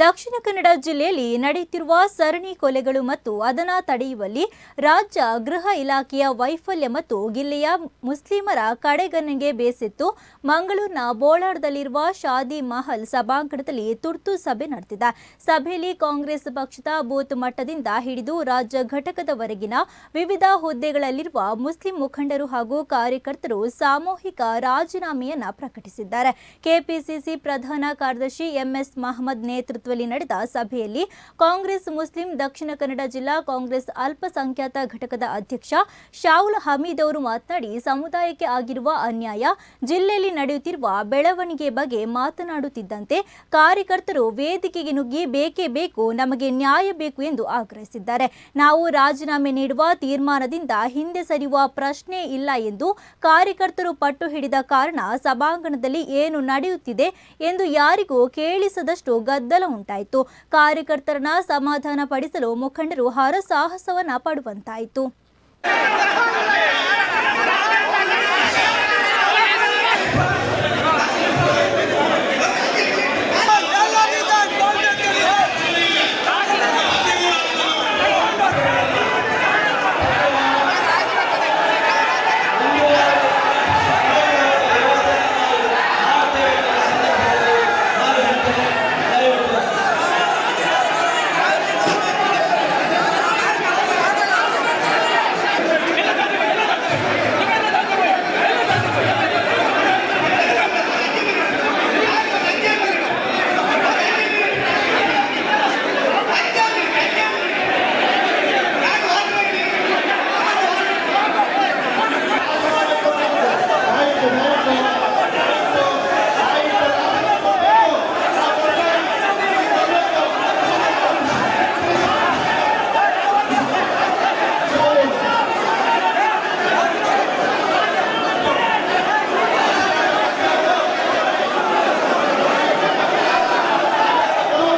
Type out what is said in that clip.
ದಕ್ಷಿಣ ಕನ್ನಡ ಜಿಲ್ಲೆಯಲ್ಲಿ ನಡೆಯುತ್ತಿರುವ ಸರಣಿ ಕೊಲೆಗಳು ಮತ್ತು ಅದನ್ನು ತಡೆಯುವಲ್ಲಿ ರಾಜ್ಯ ಗೃಹ ಇಲಾಖೆಯ ವೈಫಲ್ಯ ಮತ್ತು ಜಿಲ್ಲೆಯ ಮುಸ್ಲಿಮರ ಕಡೆಗಣನೆಗೆ ಬೇಸಿತ್ತು. ಮಂಗಳೂರಿನ ಬೋಳಾಡದಲ್ಲಿರುವ ಶಾದಿ ಮಹಲ್ ಸಭಾಂಗಣದಲ್ಲಿ ತುರ್ತು ಸಭೆ ನಡೆದಿದೆ. ಸಭೆಯಲ್ಲಿ ಕಾಂಗ್ರೆಸ್ ಪಕ್ಷದ ಬೂತ್ ಮಟ್ಟದಿಂದ ಹಿಡಿದು ರಾಜ್ಯ ಘಟಕದವರೆಗಿನ ವಿವಿಧ ಹುದ್ದೆಗಳಲ್ಲಿರುವ ಮುಸ್ಲಿಂ ಮುಖಂಡರು ಹಾಗೂ ಕಾರ್ಯಕರ್ತರು ಸಾಮೂಹಿಕ ರಾಜೀನಾಮೆಯನ್ನು ಪ್ರಕಟಿಸಿದ್ದಾರೆ. ಕೆಪಿಸಿಸಿ ಪ್ರಧಾನ ಕಾರ್ಯದರ್ಶಿ ಎಂಎಸ್ ಮಹಮ್ಮದ್ ನೇತೃತ್ವದಲ್ಲಿ ನಡೆದ ಸಭೆಯಲ್ಲಿ ಕಾಂಗ್ರೆಸ್, ಮುಸ್ಲಿಂ, ದಕ್ಷಿಣ ಕನ್ನಡ ಜಿಲ್ಲಾ ಕಾಂಗ್ರೆಸ್ ಅಲ್ಪಸಂಖ್ಯಾತ ಘಟಕದ ಅಧ್ಯಕ್ಷ ಶಾಹುಲ್ ಹಮೀದ್ ಅವರು ಮಾತನಾಡಿ, ಸಮುದಾಯಕ್ಕೆ ಆಗಿರುವ ಅನ್ಯಾಯ, ಜಿಲ್ಲೆಯಲ್ಲಿ ನಡೆಯುತ್ತಿರುವ ಬೆಳವಣಿಗೆ ಬಗ್ಗೆ ಮಾತನಾಡುತ್ತಿದ್ದಂತೆ ಕಾರ್ಯಕರ್ತರು ವೇದಿಕೆಗೆ ನುಗ್ಗಿ ಬೇಕೇ ಬೇಕು, ನಮಗೆ ನ್ಯಾಯ ಬೇಕು ಎಂದು ಆಗ್ರಹಿಸಿದ್ದಾರೆ. ನಾವು ರಾಜೀನಾಮೆ ನೀಡುವ ತೀರ್ಮಾನದಿಂದ ಹಿಂದೆ ಸರಿಯುವ ಪ್ರಶ್ನೆ ಇಲ್ಲ ಎಂದು ಕಾರ್ಯಕರ್ತರು ಪಟ್ಟು ಹಿಡಿದ ಕಾರಣ ಸಭಾಂಗಣದಲ್ಲಿ ಏನು ನಡೆಯುತ್ತಿದೆ ಎಂದು ಯಾರಿಗೂ ಕೇಳಿಸದಷ್ಟು ಗದ್ದಲ ಉಂಟಾಯಿತು. ಕಾರ್ಯಕರ್ತರನ್ನ ಸಮಾಧಾನ ಪಡಿಸಲು ಮುಖಂಡರು ಹರಸಾಹಸವನ್ನ ಪಡುವಂತಾಯಿತು.